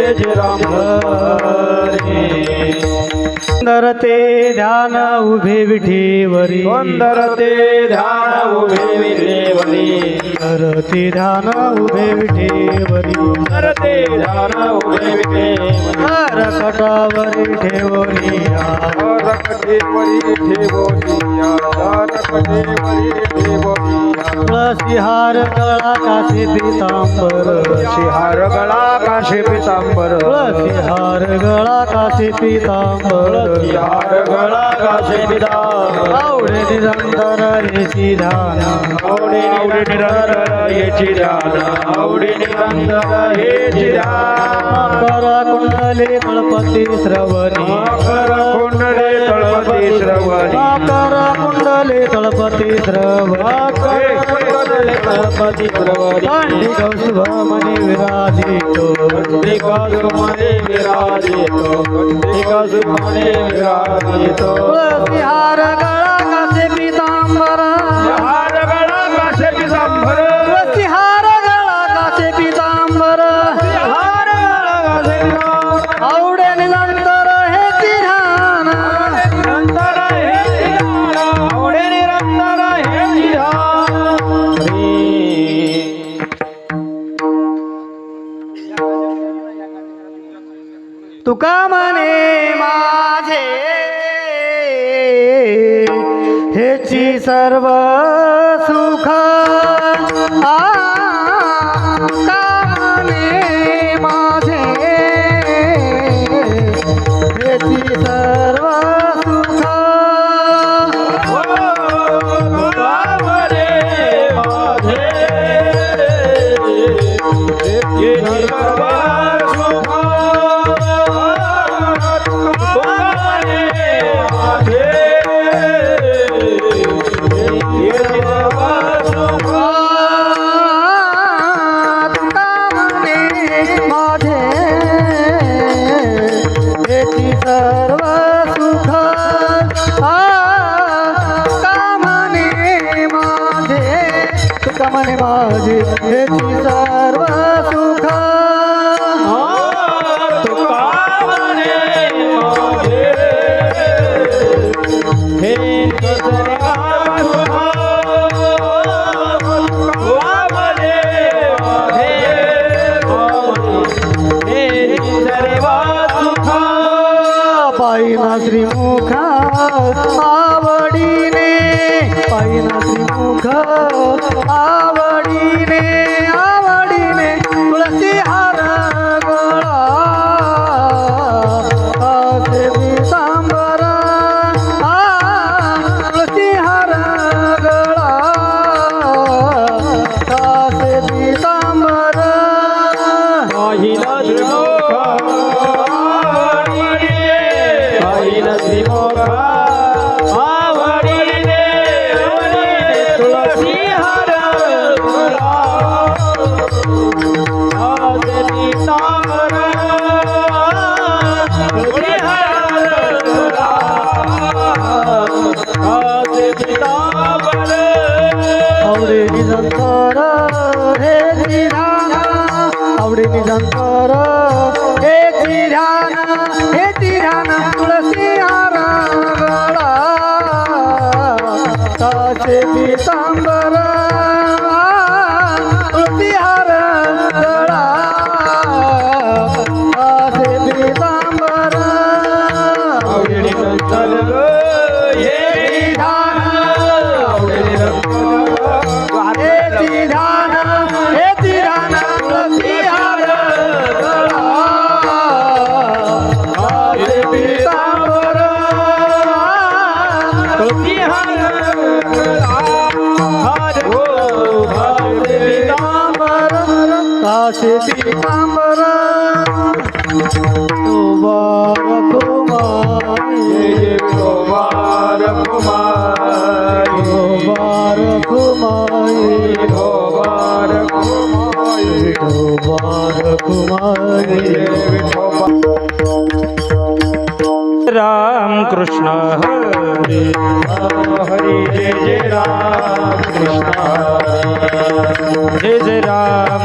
जय जय राम सुंदर ते ध्यान उभे विठेवरी। सुंदर ते ध्यान उभे विठेवरी। सुंदर ते ध्यान उभे विठेवरी। सुंदर ते ध्यान उभे विठेवरी। कटावरी ठेवरिया रकटेवरी ठेवोनिया रकटेवरी ठेवोनिया तुळसी हार गळा काशी पितांबर. शिहार गळा काशे पितांबर. तुळसी हार गळा काशी पितांबर. शिहार गळा काशे पितांबर. आवडे निरंतर हेची ध्यान आवडे निरंतर याची ध्यान आवडे निरंतर हेची ध्यान कर कुंडले तळपती श्रवणी. कर कोंडले तळपती श्रवणी कर कुंडले तळपती श्रवणी कोंडले तळपती श्रवणी पांडी गौशुभमणी विराजितो कंटिकासुमने विराजितो कंटिकासुमने विराजितो तुळसी हार गळा तुका म्हणे माझे हेची सर्व सुख मने माझे हेची सर्व सुख. पायना મુખ આવડીને मुबारक माई जय कुमार कुमार मुबारक माई मुबारक कुमार मुबारक माई राम कृष्ण हरी। हरी जय जय राम कृष्ण जय जय राम।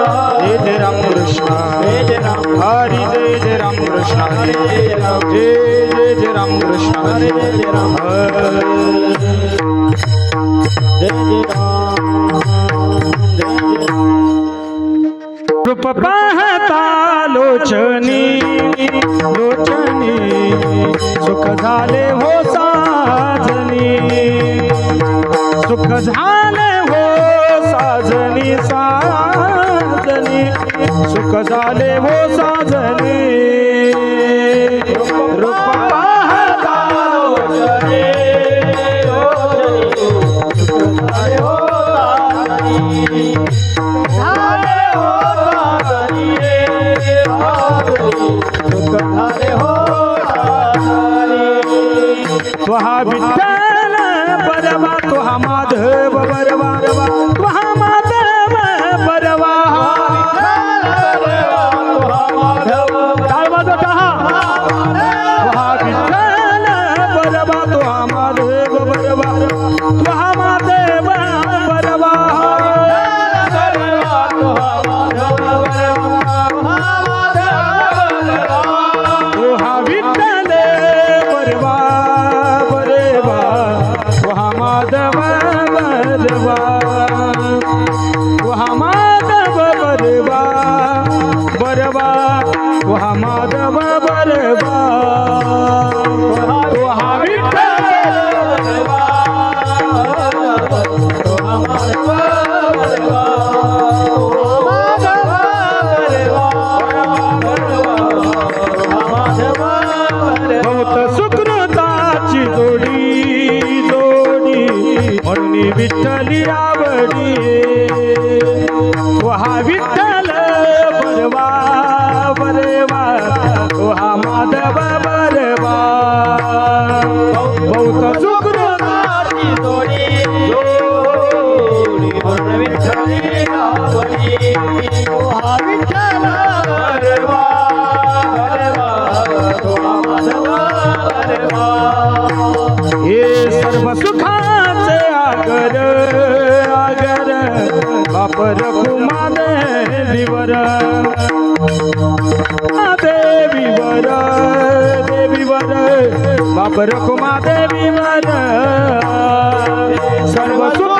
जय जय राम कृष्ण जय जय राम हरी जय जय राम कृष्ण हरी जय जय राम जय जय जय राम कृष्ण हरी जय जय राम जय जय राम जय जय रूप पाहता लोचनी लोचनी सुख झाले हो साजनी सुख झाले हो साजनी सा सुख साजनी सुख झाले हो तारी तुहा विठ्ठल बरवा तुहा माधव बरवा. विठ्ठली आवडी आगर आगर बापर कुमा देवीवर. देवीवर देवीवर बापर कुमा देवीवर. सर्व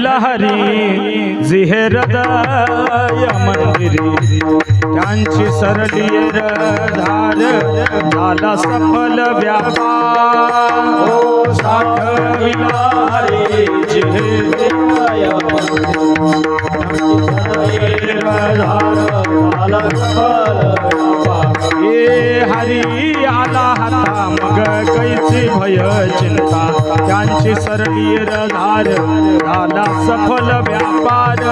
लहरी जिहेरदय मंदिरी त्यांची सरली धार झाला सफल व्यापार. ओ साठविला हरी हे हरी आला हाता मग कैची भय चिंता. त्यांची सरली रधार झाला सफल व्यापार.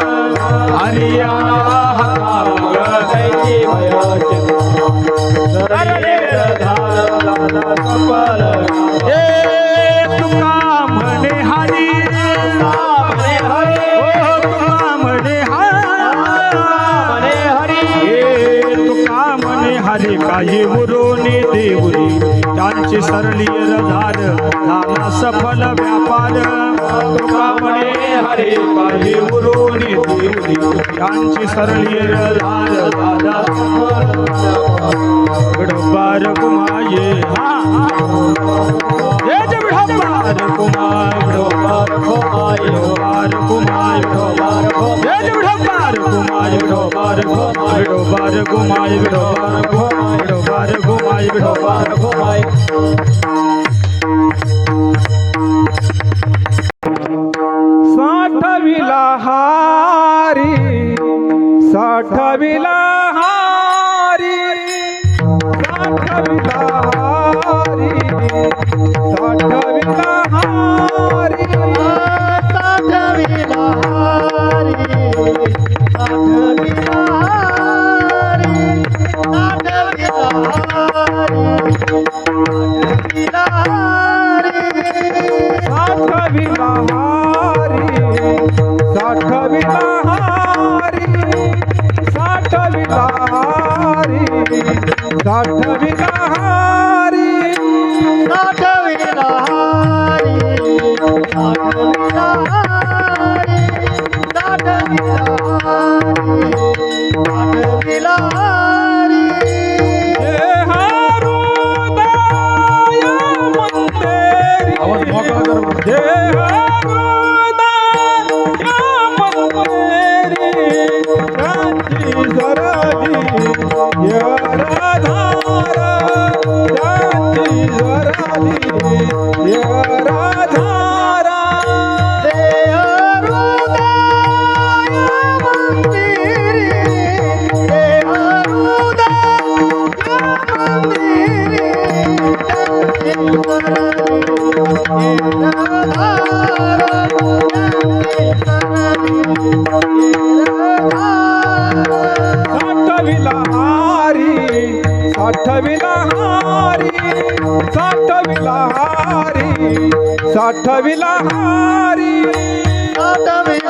हरी आला हाता मग कैची भय चिंता. सरली रधार दादा सफल सरलीय झाल धाम सफल व्यापार. तुका म्हणे हरे पाहिजे उरून यांची सरली झाल दादा विडंबार कुमाये विडंबार कुमार विडंबार कुमार विडंबार कुमार विडंबार कुमार विडंबार कुमार विडंबार कुमार विडंबार कुमार विडंबार विठोबा रघुमाई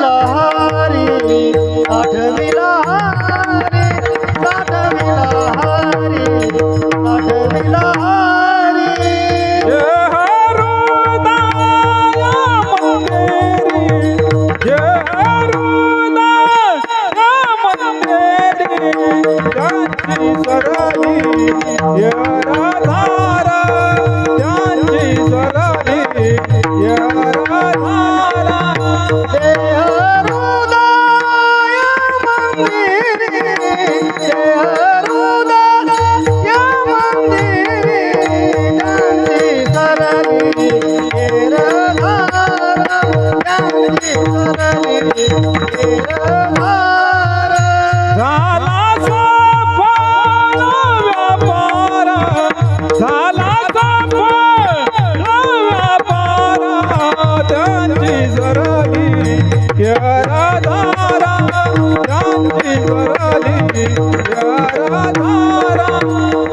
Allah. राधा राधा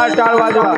टाळ टाळ वाजवा